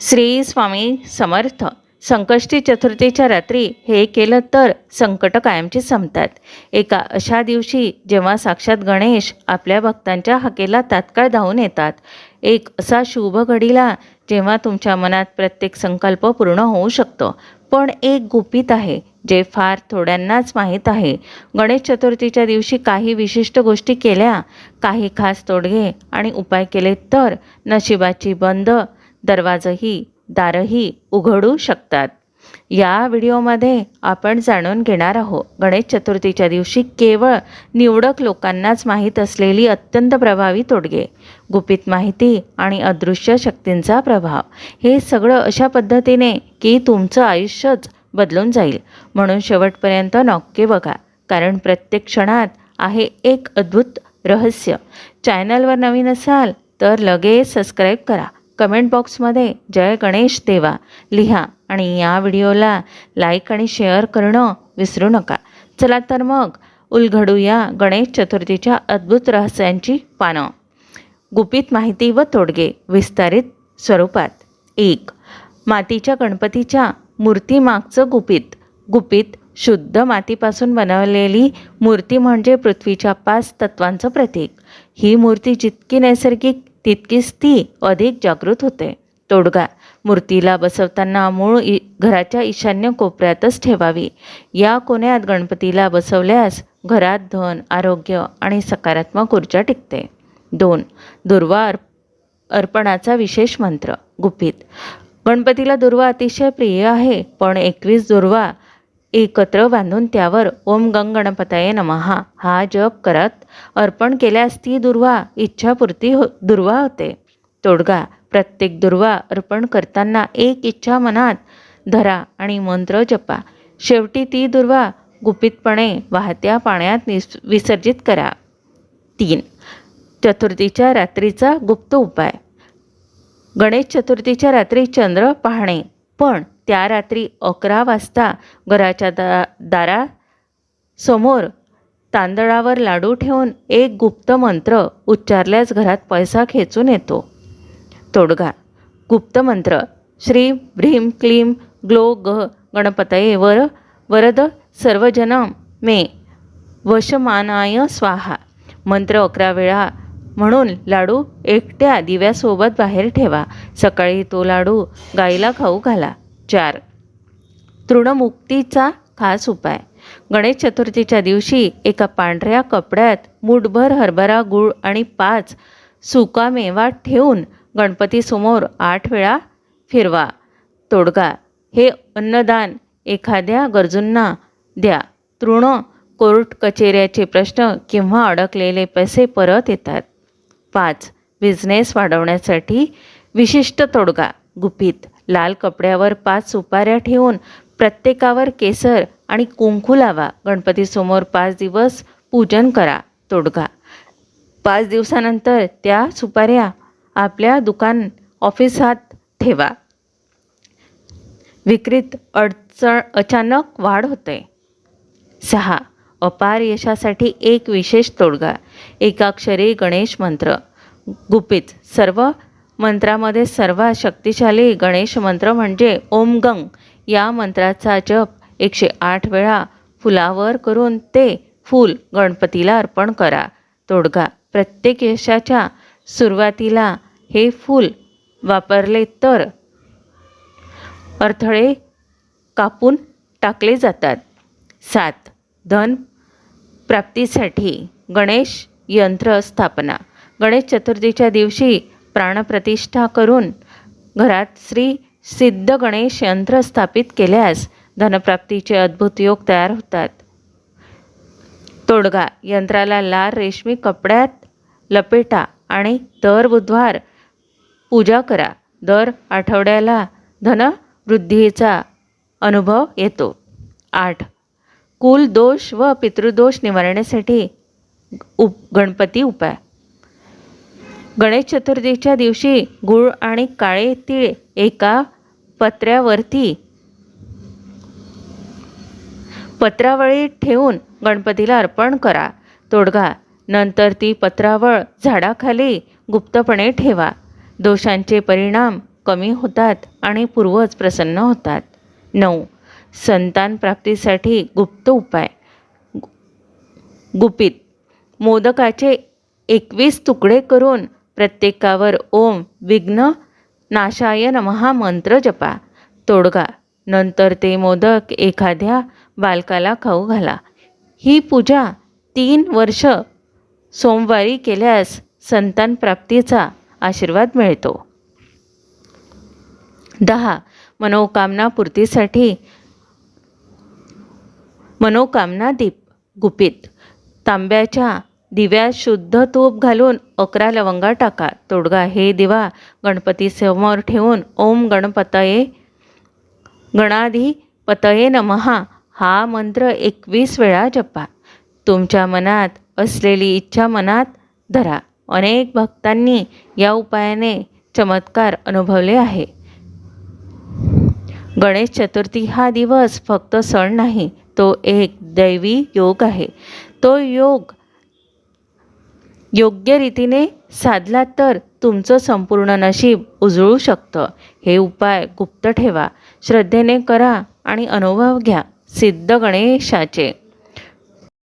श्री स्वामी समर्थ. संकष्टी चतुर्थीच्या रात्री हे केलं तर संकट कायमची संपतात. एका अशा दिवशी जेव्हा साक्षात गणेश आपल्या भक्तांच्या हाकेला तात्काळ धावून येतात. एक असा शुभ घडीला जेव्हा तुमच्या मनात प्रत्येक संकल्प पूर्ण होऊ शकतो. पण एक गुपित आहे जे फार थोड्यांनाच माहीत आहे. गणेश चतुर्थीच्या दिवशी काही विशिष्ट गोष्टी केल्या काही खास तोडगे आणि उपाय केले तर नशिबाची बंद दरवाजही दारही उघडू शकतात. या व्हिडिओमध्ये आपण जाणून घेणार आहोत गणेश चतुर्थीच्या दिवशी केवळ निवडक लोकांनाच माहीत असलेली अत्यंत प्रभावी तोडगे गुपित माहिती आणि अदृश्य शक्तींचा प्रभाव हे सगळं अशा पद्धतीने की तुमचं आयुष्यच बदलून जाईल. म्हणून शेवटपर्यंत नक्की बघा कारण प्रत्येक क्षणात आहे एक अद्भुत रहस्य. चॅनलवर नवीन असाल तर लगेच सबस्क्राईब करा. कमेंट बॉक्समध्ये जय गणेश देवा. लिहा आणि या व्हिडिओला लाईक आणि शेअर करणं विसरू नका. चला तर मग उलघडूया गणेश चतुर्थीच्या अद्भुत रहस्यांची पानं. गुपित माहिती व तोडगे विस्तारित स्वरूपात. एक मातीच्या गणपतीच्या मूर्तीमागचं गुपित. गुपित शुद्ध मातीपासून बनवलेली मूर्ती म्हणजे पृथ्वीच्या पाच तत्वांचं प्रतीक. ही मूर्ती जितकी नैसर्गिक तितकीच ती अधिक जागृत होते. तोडगा. मूर्तीला बसवताना मूळ इ घराच्या ईशान्य कोपऱ्यातच ठेवावी. या कोण्यात गणपतीला बसवल्यास घरात धन आरोग्य आणि सकारात्मक ऊर्जा टिकते. दोन. दुर्वा अर्प अर्पणाचा विशेष मंत्र. गुपित. गणपतीला दुर्वा अतिशय प्रिय आहे पण एकवीस दुर्वा एकत्र बांधून त्यावर ओम गंग गणपताये नमहा हा जप करत अर्पण केल्यास ती दुर्वा इच्छापूर्ती हो दुर्वा होते. तोडगा प्रत्येक दुर्वा अर्पण करताना एक इच्छा मनात धरा आणि मंत्र जपा. शेवटी ती दुर्वा गुपितपणे वाहत्या पाण्यात निस विसर्जित करा. तीन चतुर्थीच्या रात्रीचा गुप्त उपाय. गणेश चतुर्थीच्या रात्री चंद्र पाहणे. पण त्या रात्री अकरा वाजता घराच्या दा दारासमोर तांदळावर लाडू ठेवून एक गुप्त मंत्र उच्चारल्यास घरात पैसा खेचून येतो. तोडगा. गुप्त मंत्र. श्री भ्रीम क्लीम ग्लो ग गणपतये वर. वरद सर्वजन मे. वशमानाय स्वाहा. मंत्र अकरा वेळा म्हणून लाडू एकट्या दिव्यासोबत बाहेर ठेवा. सकाळी तो लाडू गाईला खाऊ घाला. चार. तृणमुक्तीचा खास उपाय. गणेश चतुर्थीच्या दिवशी एका पांढऱ्या कपड्यात मूठभर हरभरा गूळ आणि पाच सुका मेवा ठेवून गणपतीसमोर आठ वेळा फिरवा. तोडगा. हे अन्नदान एखाद्या गरजूंना द्या. तृण कोर्ट कचेऱ्याचे प्रश्न किंवा अडकलेले पैसे परत येतात. पाच. बिझनेस वाढवण्यासाठी विशिष्ट तोडगा. गुपित. लाल कपड्यावर पाच सुपाऱ्या ठेवून प्रत्येकावर केसर आणि कुंकू लावा. गणपतीसमोर पाच दिवस पूजन करा तोडगा. पाच दिवसानंतर त्या सुपाऱ्या आपल्या दुकान ऑफिसात ठेवा. विक्रीत अडचण अचानक वाढ होते. सहा. अपार यशासाठी एक विशेष तोडगा. एकाक्षरी गणेश मंत्र. गुपित सर्व मंत्रामध्ये सर्वात शक्तिशाली गणेश मंत्र म्हणजे ओम गंग. या मंत्राचा जप एकशे आठ वेळा फुलावर करून ते फूल गणपतीला अर्पण करा. तोडगा. प्रत्येक यशाच्या सुरुवातीला हे फूल वापरले तर अडथळे कापून टाकले जातात. सात. धन प्राप्तीसाठी गणेश यंत्र स्थापना. गणेश चतुर्थीच्या दिवशी प्राणप्रतिष्ठा करून घरात श्री सिद्ध गणेश यंत्र स्थापित केल्यास धनप्राप्तीचे अद्भुत योग तयार होतात. तोडगा यंत्राला लाल रेशमी कपड्यात लपेटा आणि दर बुधवार पूजा करा. दर आठवड्याला धनवृद्धीचा अनुभव येतो. आठ. कुल दोष व पितृदोष निवारण्यासाठी उप गणपती उपाय. गणेश चतुर्थीच्या दिवशी गूळ आणि काळे तीळ एका पत्र्यावरती पत्रावळी ठेवून गणपतीला अर्पण करा. तोडगा. नंतर ती पत्रावळ झाडाखाली गुप्तपणे ठेवा. दोषांचे परिणाम कमी होतात आणि पूर्वज प्रसन्न होतात. नऊ. संतान प्राप्तीसाठी गुप्त उपाय. गुपित. मोदकाचे एकवीस तुकडे करून प्रत्येकावर ओम विघ्न नाशाय नमहा मंत्र जपा. तोडगा. नंतर ते मोदक एखाद्या बालकाला खाऊ घाला. ही पूजा तीन वर्ष सोमवारी केल्यास संतान प्राप्तीचा आशीर्वाद मिळतो. दहा. मनोकामना पूर्तीसाठी मनोकामना दीप गुपित. तांब्याच्या दिव्यात शुद्ध तूप घालून अकरा लवंगा टाका. तोडगा हे दिवा. गणपतीसमोर ठेवून ओम गणपतये. गणाधिपतये नमहा. हा मंत्र एकवीस वेळा जपा. तुमच्या मनात असलेली इच्छा मनात धरा. अनेक भक्तांनी या उपायाने चमत्कार अनुभवले आहे. गणेश चतुर्थी हा दिवस फक्त सण नाही तो एक दैवी योग आहे. तो योग योग्य रीतीने साधला तर तुमचं संपूर्ण नशीब उजळू शकतं. हे उपाय गुप्त ठेवा. श्रद्धेने करा आणि अनुभव घ्या. सिद्ध गणेशाचे.